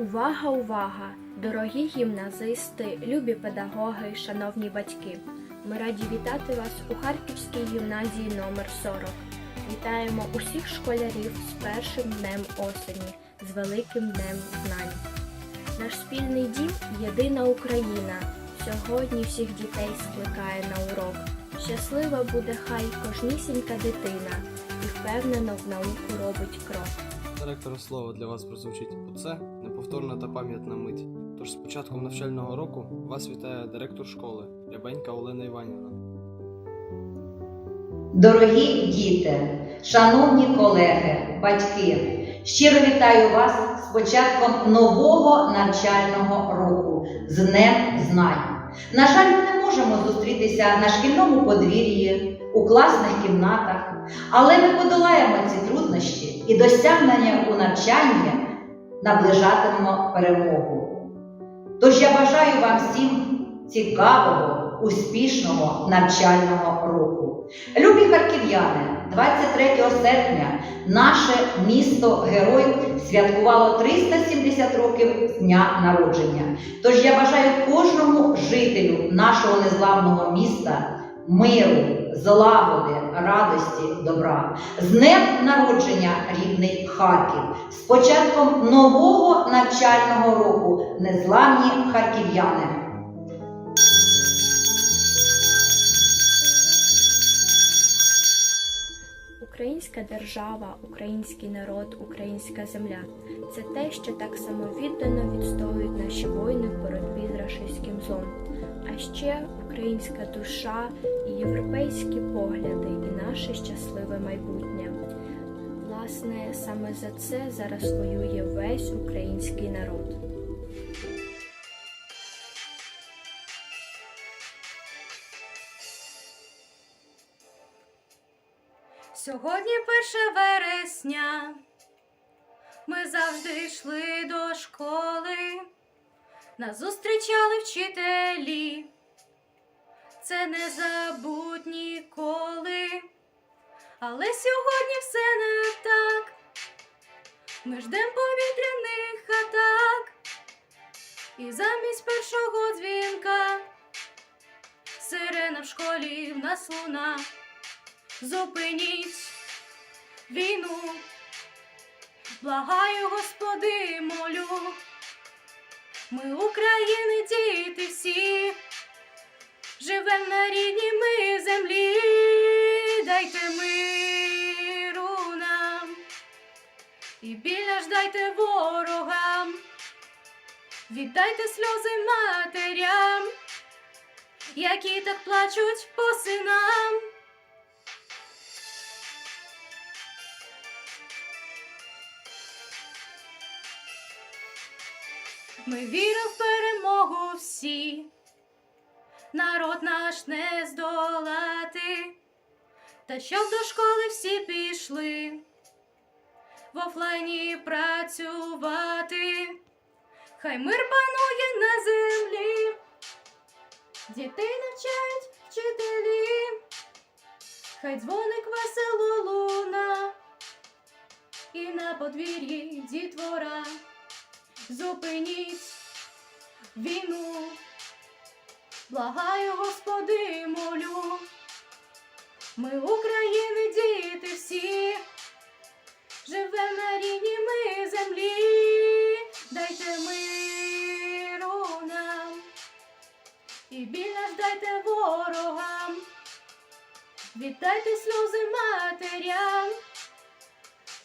Увага, увага! Дорогі гімназисти, любі педагоги, шановні батьки! Ми раді вітати вас у Харківській гімназії номер 40 Вітаємо усіх школярів з першим днем осені, з великим днем знань. Наш спільний дім єдина Україна. Сьогодні всіх дітей скликає на урок. Щаслива буде хай кожнісінька дитина і впевнено в науку робить крок. Директора слово для вас прозвучить. Оце неповторна та пам'ятна мить. Тож з початком навчального року вас вітає директор школи Рябенька Олена Іванівна. Дорогі діти, шановні колеги, батьки, щиро вітаю вас з початком нового навчального року з Днем Знань. На жаль, не можемо зустрітися на шкільному подвір'ї, у класних кімнатах, але ми подолаємо ці труднощі і досягнення у навчанні наближатимемо перемогу. Тож я бажаю вам всім цікавого, успішного навчального року. Любі харків'яни, 23 серпня наше місто Герой святкувало 370 років з дня народження. Тож я бажаю кожному жителю нашого незламного міста миру, злагоди, радості, добра. З днем народження рідний Харків, з початком нового навчального року, незламні харків'яни. Українська держава, український народ, українська земля це те, що так самовіддано відстоюють наші воїни в боротьбі з рашистським злом. А ще українська душа європейські погляди, і наше щасливе майбутнє. Власне, саме за це зараз воює весь український народ. Сьогодні перше вересня. Ми завжди йшли до школи, нас зустрічали вчителі. Це не забудь ніколи. Але сьогодні все не так. Ми ждем повітряних атак. І замість першого дзвінка сирена в школі в нас луна. Зупиніть війну, благаю, Господи, молю. Ми України, діти всі, живем на рідній ми землі, дайте миру нам. І біля ж дайте ворогам, віддайте сльози матерям, які так плачуть по синам. Ми віримо в перемогу всі, народ наш не здолати, та щоб до школи всі пішли, в офлайні працювати, хай мир панує на землі, дітей навчають вчителі, хай дзвоник весело луна, і на подвір'ї дітвора зупиніть війну, благаю, Господи, молю. Ми України, діти всі, живем на рідній ми землі, дайте миру нам. І біля ж дайте ворогам, віддайте сльози матерям,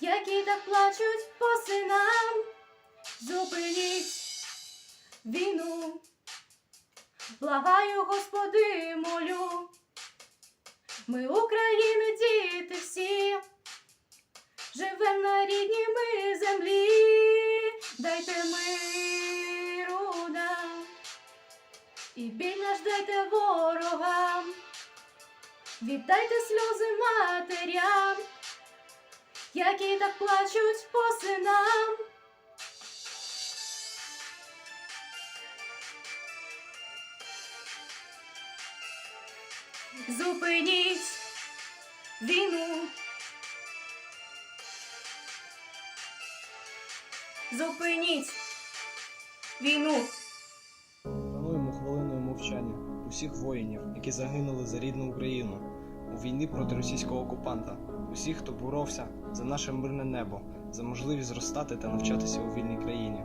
які так плачуть по синам. Зупиніть війну, благаю, Господи, молю. Ми України, діти всі, живем на рідній ми землі, дайте миру нам. І біля ж дайте ворогам, віддайте сльози матерям, які так плачуть по Зупиніть війну. Зупиніть війну. Шануємо хвилиною мовчання усіх воїнів, які загинули за рідну Україну у війні проти російського окупанта, усіх, хто боровся за наше мирне небо, за можливість зростати та навчатися у вільній країні.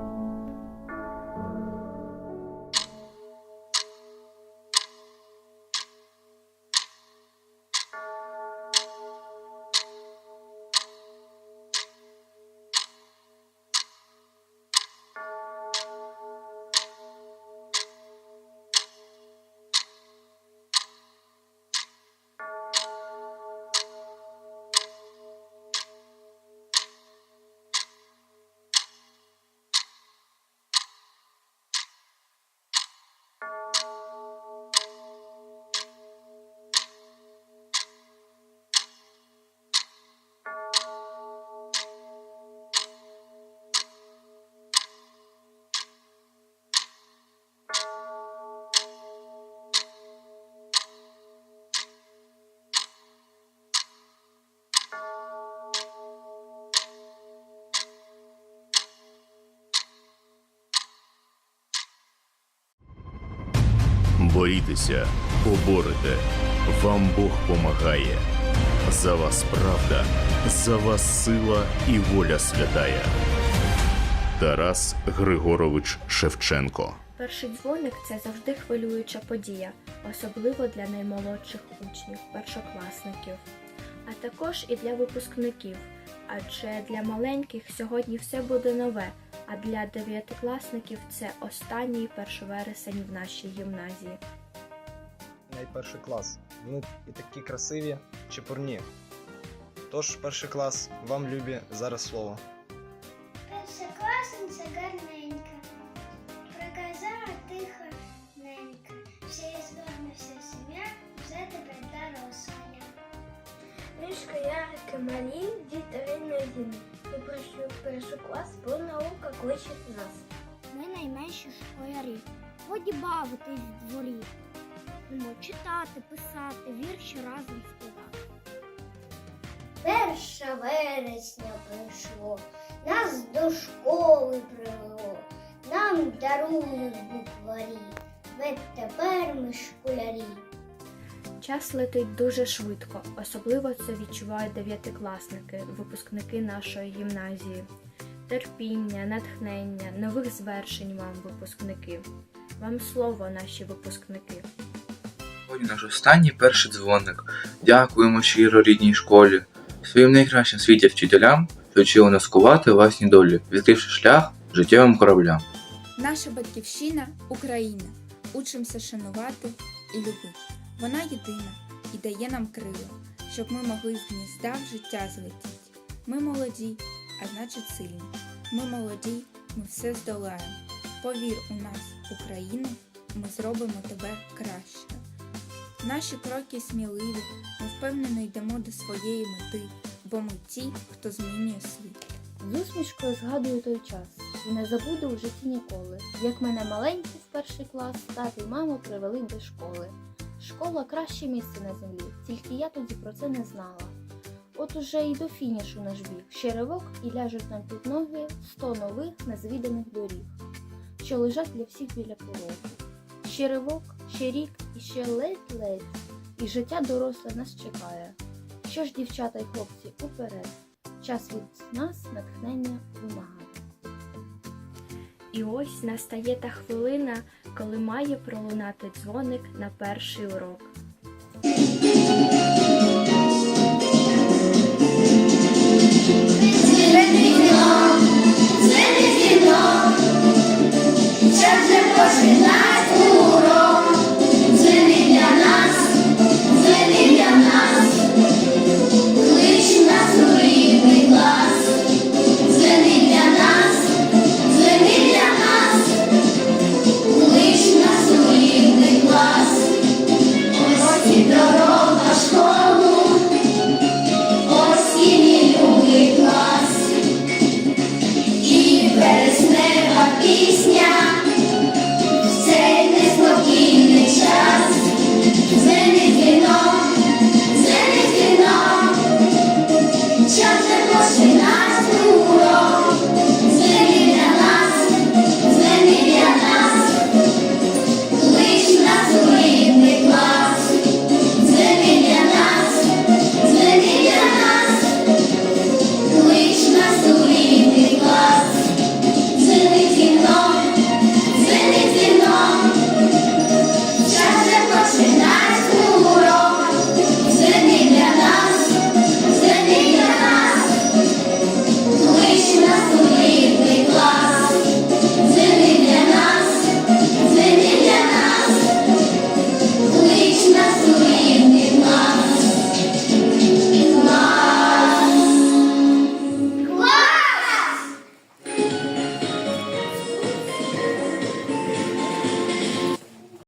Борітеся, поборете, вам Бог помагає. За вас правда, за вас сила і воля святая. Тарас Григорович Шевченко. Перший дзвоник це завжди хвилююча подія, особливо для наймолодших учнів, першокласників, а також і для випускників. Адже для маленьких сьогодні все буде нове, а для дев'ятикласників це останній першовересень в нашій гімназії. Найперший клас. Вони і такі красиві, чепурні. Тож, перший клас, вам любі зараз слово. Першокласниця гарненька, проказала тихоненько, ще й звернувся сім'я, вже тепер дорослая. Річка ярики малі, перший клас, бо наука кличе нас. Ми найменші школярі, годі бавитись в дворі. Будемо читати, писати, вірші разом співати. Перше вересня прийшло, нас до школи привело, нам дарують букварі, ведь тепер ми школярі. Час летить дуже швидко, особливо це відчувають дев'ятикласники, випускники нашої гімназії. Терпіння, натхнення, нових звершень вам, випускники. Вам слово, наші випускники. Сьогодні наш останній перший дзвоник. Дякуємо щиро рідній школі, своїм найкращим світі вчителям, що вчили нас кувати власні долі, відкривши шлях життєвим кораблям. Наша батьківщина Україна. Учимося шанувати і любити. Вона єдина і дає нам крила, щоб ми могли з гнізда в життя злетіти. Ми молоді, а значить сильні. Ми молоді, ми все здолаємо. Повір у нас, Україну, ми зробимо тебе краще. Наші кроки сміливі, ми впевнено йдемо до своєї мети, бо ми ті, хто змінює світ. З усмішкою згадую той час і не забуду в житті ніколи, як мене маленьку в перший клас тато й мама привели до школи. Школа краще місце на землі, тільки я тоді про це не знала. От уже й до фінішу наш біг, ще ривок і ляжуть нам під ноги сто нових незвіданих доріг, що лежать для всіх біля порогу. Ще ривок, ще рік і ще ледь-ледь, і життя доросле нас чекає. Що ж, дівчата й хлопці, уперед, час від нас натхнення вимагає. І ось настає та хвилина, коли має пролунати дзвоник на перший урок.